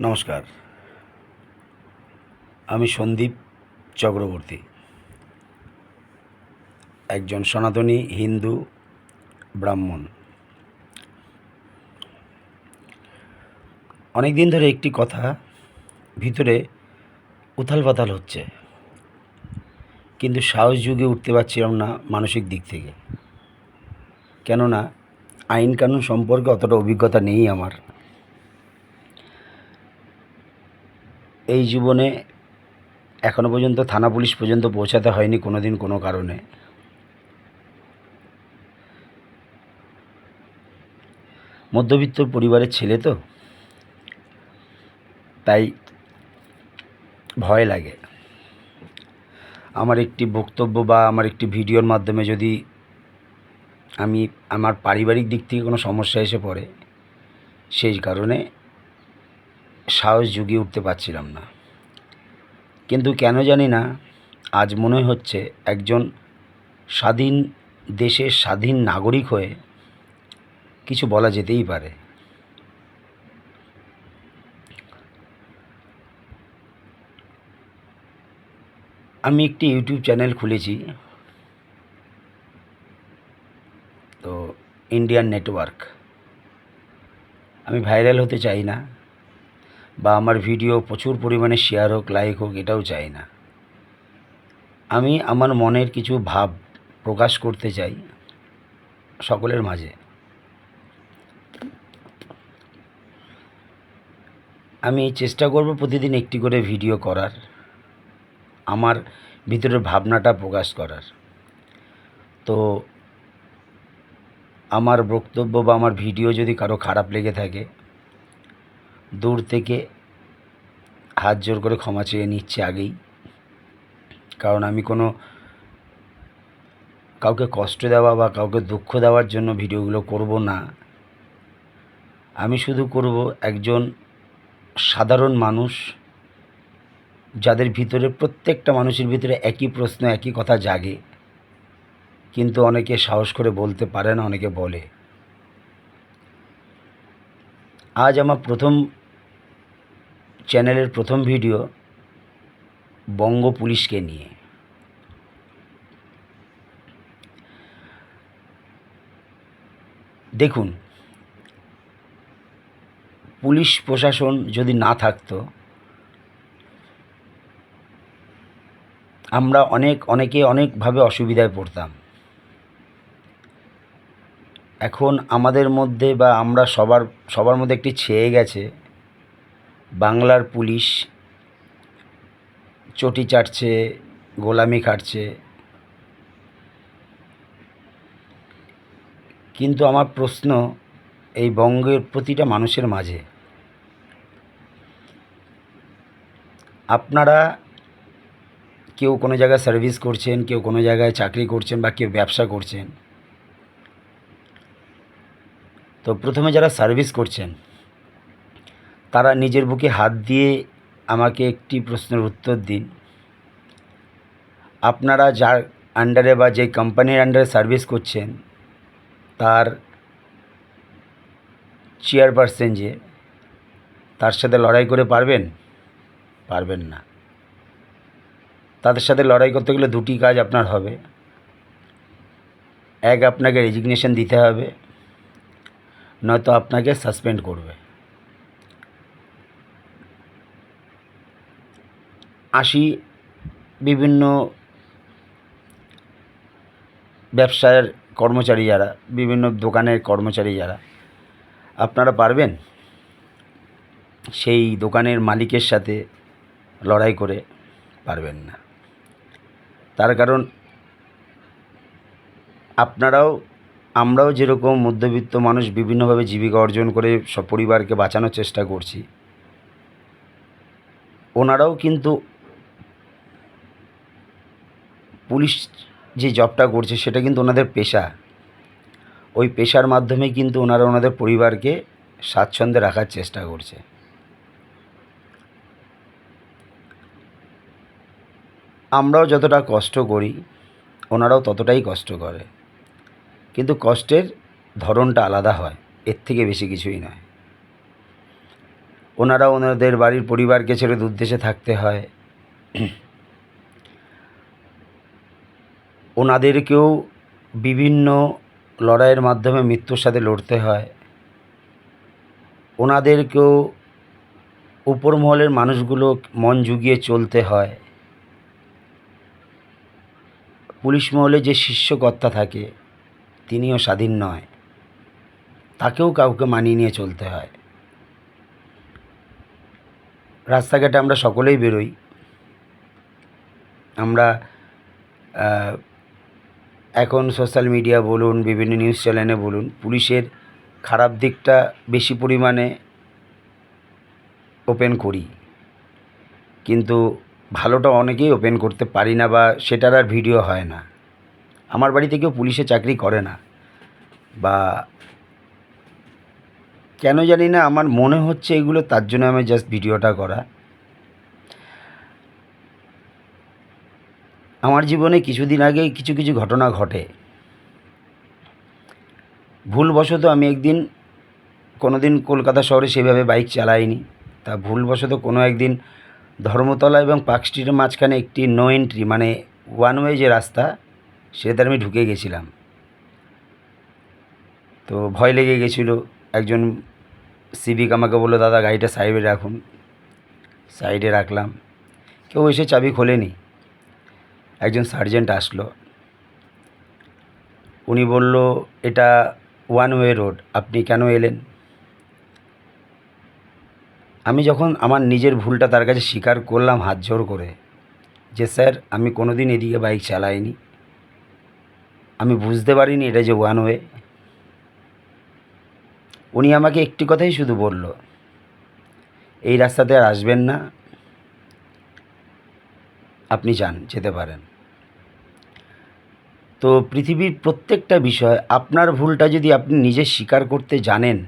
নমস্কার। আমি সন্দীপ চক্রবর্তী। একজন সনাতনী হিন্দু ব্রাহ্মণ। অনেক দিন ধরে একটি কথা ভিতরে উথাল পাতাল হচ্ছে। কিন্তু সাহস যুগে উঠতে পারছিলাম না মানসিক দিক থেকে। কেননা আইন কানুন সম্পর্কে অতটা অভিজ্ঞতা নেই আমার। এই জীবনে এখনও পর্যন্ত থানা পুলিশ পর্যন্ত পৌঁছাতে হয়নি কোনো দিন কোনো কারণে। মধ্যবিত্ত পরিবারের ছেলে তো, তাই ভয় লাগে। আমার একটি বক্তব্য বা আমার একটি ভিডিওর মাধ্যমে যদি আমি আমার পারিবারিক দিক থেকে কোনো সমস্যা এসে পড়ে, সেই কারণে সাহস জুগিয়ে উঠতে পারছিলাম না। কিন্তু কেন জানি না, আজ মনে হচ্ছে একজন স্বাধীন দেশের স্বাধীন নাগরিক হয়ে কিছু বলা যেতেই পারে। আমি একটি ইউটিউব চ্যানেল খুলেছি। তো ইন্ডিয়ান নেটওয়ার্ক। আমি ভাইরাল হতে চাই না। বা আমার ভিডিও প্রচুর পরিমাণে শেয়ার হোক লাইক হোক, এটাও চাই না। আমি আমার মনের কিছু ভাব প্রকাশ করতে চাই সকলের মাঝে। আমি চেষ্টা করব প্রতিদিন একটি করে ভিডিও করার, আমার ভিতরের ভাবনাটা প্রকাশ করার। তো আমার বক্তব্য বা আমার ভিডিও যদি কারও খারাপ লেগে থাকে দূর থেকে হাত জোর করে ক্ষমা চেয়ে নিচ্ছে আগেই। কারণ আমি কোনো কাউকে কষ্ট দেওয়া বা কাউকে দুঃখ দেওয়ার জন্য ভিডিওগুলো করব না। আমি শুধু করব একজন সাধারণ মানুষ যাদের ভিতরে প্রত্যেকটা মানুষের ভিতরে একই প্রশ্ন, একই কথা জাগে। কিন্তু অনেকে সাহস করে বলতে পারে না, অনেকে বলে। আজ আমার প্রথম চ্যানেলের প্রথম ভিডিও বঙ্গ পুলিশকে নিয়ে। দেখুন, পুলিশ প্রশাসন যদি না থাকতো, আমরা অনেক, অনেকে অনেকভাবে অসুবিধায় পড়তাম। এখন আমাদের মধ্যে বা আমরা সবার সবার মধ্যে একটি ছেয়ে গেছে। বাংলার পুলিশ চটি চাটছে, গোলামি খাটছে। কিন্তু আমার প্রশ্ন এই বঙ্গের প্রতিটা মানুষের মাঝে। আপনারা কেউ কোনো জায়গায় সার্ভিস করছেন, কেউ কোনো জায়গায় চাকরি করছেন বা কেউ ব্যবসা করছেন, তো প্রথমে যারা সার্ভিস করছেন তারা নিজের বুকে হাত দিয়ে আমাকে একটি প্রশ্নের উত্তর দিন। আপনারা যার আন্ডারে বা যে কোম্পানির আন্ডারে সার্ভিস করছেন, তার চেয়ারপারসন যে, তার সাথে লড়াই করে পারবেন? পারবেন না। তাদের সাথে লড়াই করতে গেলে দুটি কাজ আপনার হবে। এক আপনাকে রেজিগনেশন দিতে হবে, নয়তো আপনাকে সাসপেন্ড করবে। আসি বিভিন্ন ব্যবসার কর্মচারী যারা, বিভিন্ন দোকানের কর্মচারী যারা, আপনারা পারবেন সেই দোকানের মালিকের সাথে লড়াই করে পারবেন না। তার কারণ আপনারাও, আমরাও যেরকম মধ্যবিত্ত মানুষ বিভিন্নভাবে জীবিকা অর্জন করে সব পরিবারকে বাঁচানোর চেষ্টা করছি, ওনারাও কিন্তু পুলিশ যে জবটা করছে সেটা কিন্তু ওনাদের পেশা। ওই পেশার মাধ্যমে কিন্তু ওনারা ওনাদের পরিবারকে স্বাচ্ছন্দ্যে রাখার চেষ্টা করছে। আমরাও যতটা কষ্ট করি, ওনারাও ততটাই কষ্ট করে। কিন্তু কষ্টের ধরনটা আলাদা হয়, এর থেকে বেশি কিছুই নয়। ওনারা ওনাদের বাড়ির পরিবারকে ছেড়ে দুর্দেশে থাকতে হয়। ওনাদেরকেও বিভিন্ন লড়াইয়ের মাধ্যমে মৃত্যুর সাথে লড়তে হয়। ওনাদেরকেও উপর মহলের মানুষগুলো মন জুগিয়ে চলতে হয়। পুলিশ মহলে যে শীর্ষকর্তা থাকে, তিনিও স্বাধীন নয়। তাকেও কাউকে মানিয়ে নিয়ে চলতে হয়। রাস্তাঘাটে আমরা সকলেই বেরোই। আমরা এখন সোশ্যাল মিডিয়া বলুন, বিভিন্ন নিউজ চ্যানেলে বলুন, পুলিশের খারাপ দিকটা বেশি পরিমাণে ওপেন করি। কিন্তু ভালোটা অনেকেই ওপেন করতে পারি না বা সেটার আর ভিডিও হয় না। আমার বাড়িতে কেউ পুলিশে চাকরি করে না। বা কেন জানি না, আমার মনে হচ্ছে এগুলো তার জন্য আমি জাস্ট ভিডিওটা করা। আমার জীবনে কিছুদিন আগে কিছু কিছু ঘটনা ঘটে। ভুলবশত আমি একদিন কোনো দিন কলকাতা শহরে সেভাবে বাইক চালাইনি। তা ভুলবশত কোনো একদিন ধর্মতলা এবং পার্ক স্ট্রিটের মাঝখানে একটি নো এন্ট্রি মানে ওয়ান ওয়ে যে রাস্তা, সেটাতে আমি ঢুকে গেছিলাম। তো ভয় লেগে গেছিল। একজন সিভিক আমাকে বলল, দাদা, গাড়িটা সাইডে রাখুন। সাইডে রাখলাম। কেউ এসে চাবি খোলেনি। একজন সার্জেন্ট আসলো। উনি বলল, এটা ওয়ান ওয়ে রোড, আপনি কেন এলেন? আমি যখন আমার নিজের ভুলটা তার কাছে স্বীকার করলাম হাত জোর করে, যে, স্যার, আমি কোনো দিন এদিকে বাইক চালাইনি। আমি বুঝতে পারিনি এটা যে ওয়ান ওয়ে। উনি আমাকে একটি কথাই শুধু বলল, এই রাস্তাতে আর আসবেন না। আপনি যান, যেতে পারেন। তো পৃথিবীর প্রত্যেকটা বিষয়, আপনার ভুলটা যদি আপনি নিজে স্বীকার করতে জানেন,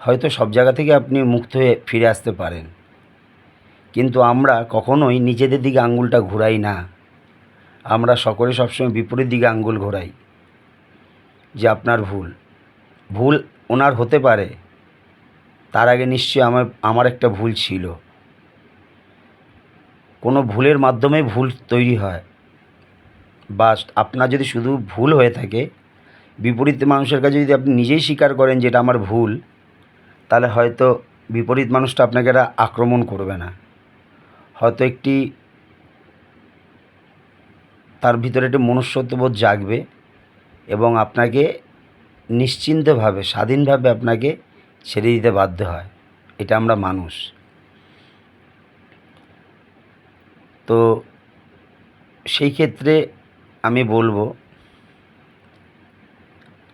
হয়তো সব জায়গা থেকে আপনি মুক্ত হয়ে ফিরে আসতে পারেন। কিন্তু আমরা কখনোই নিজেদের দিকে আঙ্গুলটা ঘোরাই না। আমরা সকলে সবসময় বিপরীত দিকে আঙ্গুল ঘোরাই, যে আপনার ভুল। ভুল ওনার হতে পারে, তার আগে নিশ্চয়ই আমার আমার একটা ভুল ছিল। কোনো ভুলের মাধ্যমে ভুল তৈরি হয়। বা আপনার যদি শুধু ভুল হয়ে থাকে, বিপরীত মানুষের কাছে যদি আপনি নিজেই স্বীকার করেন যে এটা আমার ভুল, তাহলে হয়তো বিপরীত মানুষটা আপনাকে এটা আক্রমণ করবে না। হয়তো একটি তার ভিতরে একটি মনুষ্যত্ববোধ জাগবে এবং আপনাকে নিশ্চিন্তভাবে, স্বাধীনভাবে আপনাকে ছেড়ে দিতে বাধ্য হয়। এটা আমরা মানুষ। তো সেই ক্ষেত্রে আমি বলব,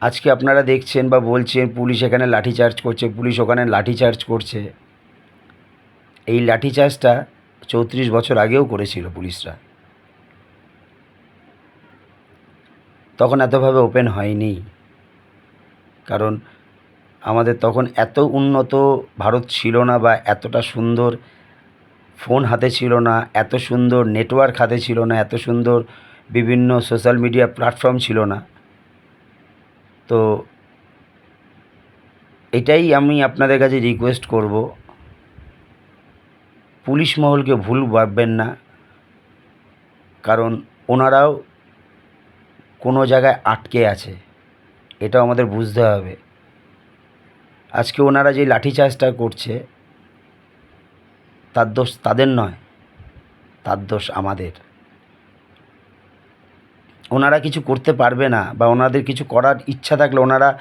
আজকে আপনারা দেখছেন বা বলছেন পুলিশ এখানে লাঠিচার্জ করছে, পুলিশ ওখানে লাঠিচার্জ করছে। এই লাঠিচার্জটা চৌত্রিশ বছর আগেও করেছিল পুলিশরা। তখন এতভাবে ওপেন হয়নি। কারণ আমাদের তখন এত উন্নত ভারত ছিল না বা এতটা সুন্দর ফোন হাতে ছিল না, এত সুন্দর নেটওয়ার্ক হাতে ছিল না, এত সুন্দর বিভিন্ন সোশ্যাল মিডিয়া প্ল্যাটফর্ম ছিল না। তো এটাই আমি আপনাদের কাছে রিকোয়েস্ট করব। পুলিশ মহলকে ভুল ভাববেন না। কারণ ওনারাও কোনো জায়গায় আটকে আছে। এটাও আমাদের বুঝতে হবে। আজকে ওনারা যে লাঠিচার্জটা করছে, তার দোষ তাদের নয়, তার দোষ আমাদের। ওনারা কিছু করতে পারবে না বা ওনাদের কিছু করার ইচ্ছা থাকলে ওনারা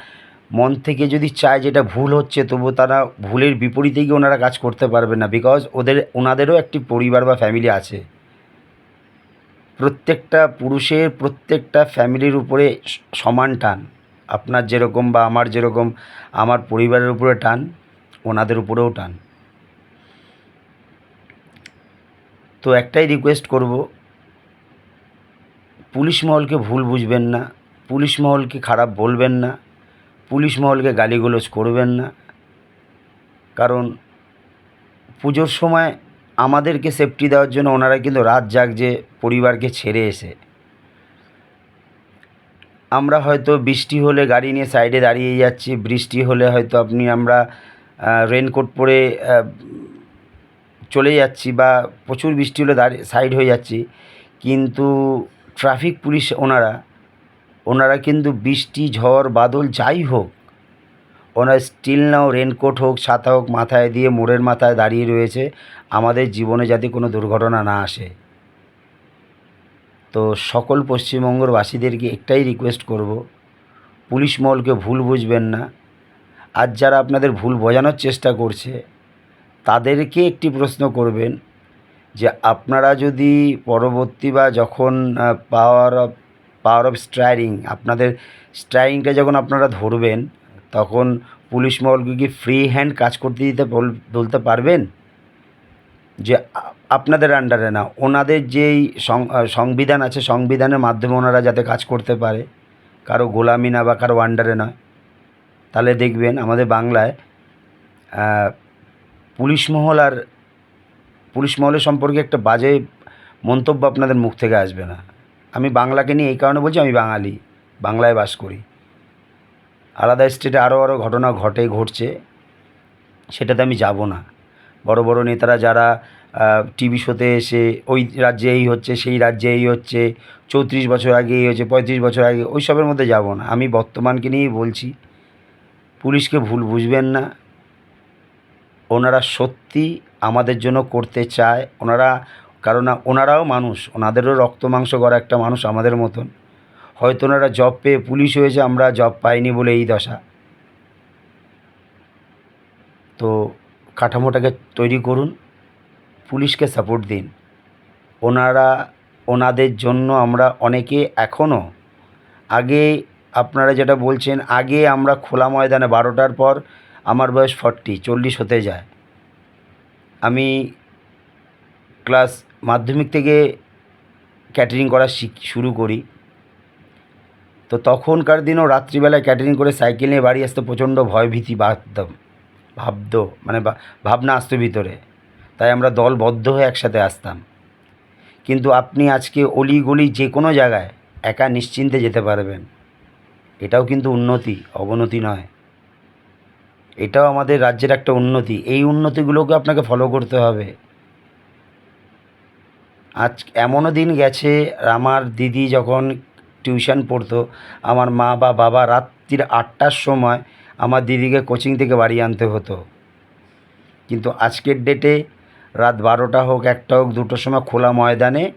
মন থেকে যদি চায় যেটা ভুল হচ্ছে তবু তারা ভুলের বিপরীতে গিয়ে ওনারা কাজ করতে পারবে না বিকজ ওদের, ওনাদেরও একটি পরিবার বা ফ্যামিলি আছে। প্রত্যেকটা পুরুষের প্রত্যেকটা ফ্যামিলির উপরে সমান টান। আপনার যেরকম বা আমার যেরকম, আমার পরিবারের উপরে টান, ওনাদের উপরেও টান। তো একটাই রিকোয়েস্ট করব পুলিশ মহলকে ভুল বুঝবেন না, পুলিশ মহলকে খারাপ বলবেন না, পুলিশ মহলকে গালিগুলোজ করবেন না। কারণ পুজোর সময় আমাদেরকে সেফটি দেওয়ার জন্য ওনারা কিন্তু রাত জাগছে, পরিবারকে ছেড়ে এসে। আমরা হয়তো বৃষ্টি হলে গাড়ি নিয়ে সাইডে দাঁড়িয়ে যাচ্ছি, বৃষ্টি হলে হয়তো আপনি আমরা রেনকোট পরে চলে যাচ্ছি বা প্রচুর বৃষ্টি হলে দাঁড়িয়ে সাইড হয়ে যাচ্ছি। কিন্তু ট্রাফিক পুলিশ ওনারা ওনারা কিন্তু বৃষ্টি, ঝড়, বাদল যাই হোক, ওনারা স্টিল নাও, রেনকোট হোক, ছাতা হোক, মাথায় দিয়ে মোড়ের মাথায় দাঁড়িয়ে রয়েছে, আমাদের জীবনে যাতে কোনো দুর্ঘটনা না আসে। তো সকল পশ্চিমবঙ্গের বাসীদেরকে একটাই রিকোয়েস্ট করব, পুলিশ মহলকে ভুল বুঝবেন না। আর যারা আপনাদের ভুল বোঝানোর চেষ্টা করছে, তাদেরকে একটি প্রশ্ন করবেন যে আপনারা যদি পরবর্তী বা যখন পাওয়ার অফ পাওয়ার অফ স্ট্রাইরিং আপনাদের স্ট্রাইরিংটা যখন আপনারা ধরবেন, তখন পুলিশ মহলকে কি ফ্রি হ্যান্ড কাজ করতে দিতে বল- বলতে পারবেন? যে আপনাদের আন্ডারে না, ওনাদের যেই সংবিধান আছে, সংবিধানের মাধ্যমে ওনারা যাতে কাজ করতে পারে, কারও গোলামি না বা কারও আন্ডারে নয়। তাহলে দেখবেন আমাদের বাংলায় পুলিশ মহল আর পুলিশ মহলের সম্পর্কে একটা বাজে মন্তব্য আপনাদের মুখ থেকে আসবে না। আমি বাংলাকে নিয়ে এই কারণে বলছি আমি বাঙালি, বাংলায় বাস করি। আলাদা স্টেটে আরও আরও ঘটনা ঘটে, ঘটছে, সেটাতে আমি যাব না। বড় বড় নেতারা যারা টিভি শোতে এসে ওই রাজ্যে এই হচ্ছে, সেই রাজ্যে এই হচ্ছে, চৌত্রিশ বছর আগে এই হচ্ছে, পঁয়ত্রিশ বছর আগে ওই সবের মধ্যে যাব না। আমি বর্তমানকে নিয়েই বলছি, পুলিশকে ভুল বুঝবেন না। ওনারা সত্যি আমাদের জন্য করতে চায়। ওনারা, কারণ ওনারাও মানুষ, ওনাদেরও রক্ত মাংস করা একটা মানুষ আমাদের মতন। হয়তো ওনারা জব পেয়ে পুলিশ হয়েছে, আমরা জব পাইনি বলে এই দশা। তো কাঠামোটাকে তৈরি করুন, পুলিশকে সাপোর্ট দিন। ওনারা, ওনাদের জন্য আমরা অনেকে এখনও আগে আপনারা যেটা বলছেন, আগে আমরা খোলা ময়দানে বারোটার পর আমার বয়স ফর্টি চল্লিশ হতে যায়। আমি ক্লাস মাধ্যমিক থেকে ক্যাটারিং করা শিখ, শুরু করি। তো তখনকার দিনও রাত্রিবেলায় ক্যাটারিং করে সাইকেল নিয়ে বাড়ি আসতে প্রচণ্ড ভয় ভীতি ভাবতাম ভাবতো মানে ভাবনা আসতো ভিতরে। তাই আমরা দলবদ্ধ হয়ে একসাথে আসতাম। কিন্তু আপনি আজকে অলি গলি যে কোনো জায়গায় একা নিশ্চিন্তে যেতে পারবেন। এটাও কিন্তু উন্নতি, অবনতি নয়। এটাও আমাদের রাজ্যের একটা উন্নতি। এই উন্নতিগুলোকে আপনাকে ফলো করতে হবে। আজ এমনও দিন গেছে, আমার দিদি যখন টিউশন পড়তো, আমার মা বা বাবা রাত্রির আটটার সময় আমার দিদিকে কোচিং থেকে বাড়ি আনতে হতো। কিন্তু আজকের ডেটে রাত বারোটা হোক, একটা হোক, দুটোর সময় খোলা ময়দানে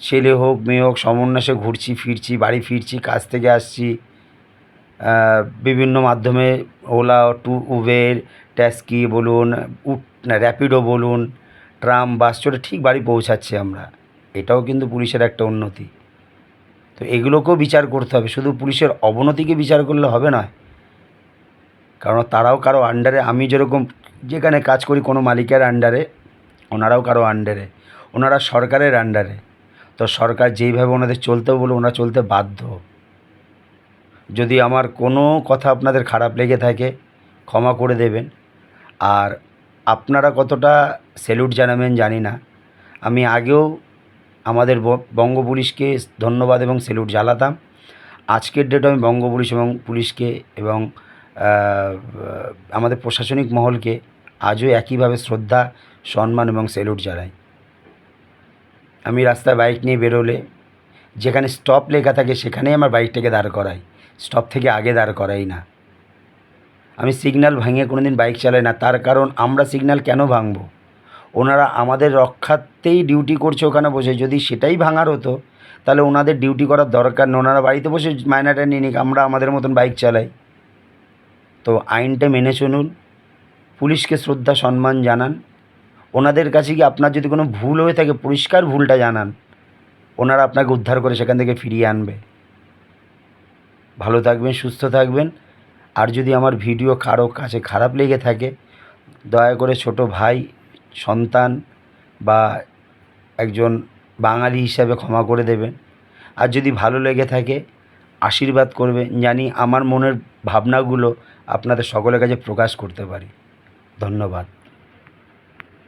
ছেলে হোক, মেয়ে হোক সমন্যাসে ঘুরছি, ফিরছি, বাড়ি ফিরছি, কাজ থেকে আসছি। বিভিন্ন মাধ্যমে ওলা, টু, উবের, ট্যাক্সি বলুন, উট র্যাপিডো বলুন, ট্রাম, বাস চড়ে ঠিক বাড়ি পৌঁছাচ্ছি আমরা। এটাও কিন্তু পুলিশের একটা উন্নতি। তো এগুলোকেও বিচার করতে হবে। শুধু পুলিশের অবনতিকে বিচার করলে হবে না। কারণ তারাও কারও আন্ডারে আমি যেরকম যেখানে কাজ করি কোনো মালিকের আন্ডারে ওনারাও কারও আন্ডারে ওনারা সরকারের আন্ডারে তো সরকার যেইভাবে ওনাদের চলতে বলে ওনারা চলতে বাধ্য। যদি আমার কোনো কথা আপনাদের খারাপ লেগে থাকে, ক্ষমা করে দেবেন। আর আপনারা কতটা স্যালুট জানাবেন জানি না। আমি আগেও আমাদের বঙ্গ পুলিশকে ধন্যবাদ এবং স্যালুট জ্বালাতাম আজকের ডেটে আমি বঙ্গ পুলিশ এবং পুলিশকে এবং আমাদের প্রশাসনিক মহলকে আজও একইভাবে শ্রদ্ধা, সম্মান এবং স্যালুট জানাই। আমি রাস্তায় বাইক নিয়ে বেরোলে, যেখানে স্টপ লেখা থাকে সেখানেই আমার বাইকটাকে দাঁড় করাই। স্টপ থেকে আগে দাঁড় করাই না। আমি সিগন্যাল ভাঙিয়ে কোনো দিন বাইক চালাই না, তার কারণ আমরা সিগন্যাল কেন ভাঙব? ওনারা আমাদের রক্ষাতেই ডিউটি করছে ওখানে বসে। যদি সেটাই ভাঙার হতো, তাহলে ওনাদের ডিউটি করার দরকার নেই। ওনারা বাড়িতে বসে মায়নাটা নিয়ে নিক, আমরা আমাদের মতন বাইক চালাই। তো আইনটা মেনে চলুন, পুলিশকে শ্রদ্ধা, সম্মান জানান। ওনাদের কাছে কি আপনার যদি কোনো ভুল হয়ে থাকে, পরিষ্কার ভুলটা জানান। ওনারা আপনাকে উদ্ধার করে সেখান থেকে ফিরিয়ে আনবে। ভালো থাকবেন, সুস্থ থাকবেন। আর যদি আমার ভিডিও কারও কাছে খারাপ লেগে থাকে, দয়া করে ছোট ভাই, সন্তান বা একজন বাঙালি হিসাবে ক্ষমা করে দেবেন। আর যদি ভালো লেগে থাকে, আশীর্বাদ করবেন, জানি আমার মনের ভাবনাগুলো আপনাদের সকলের কাছে প্রকাশ করতে পারি। ধন্যবাদ।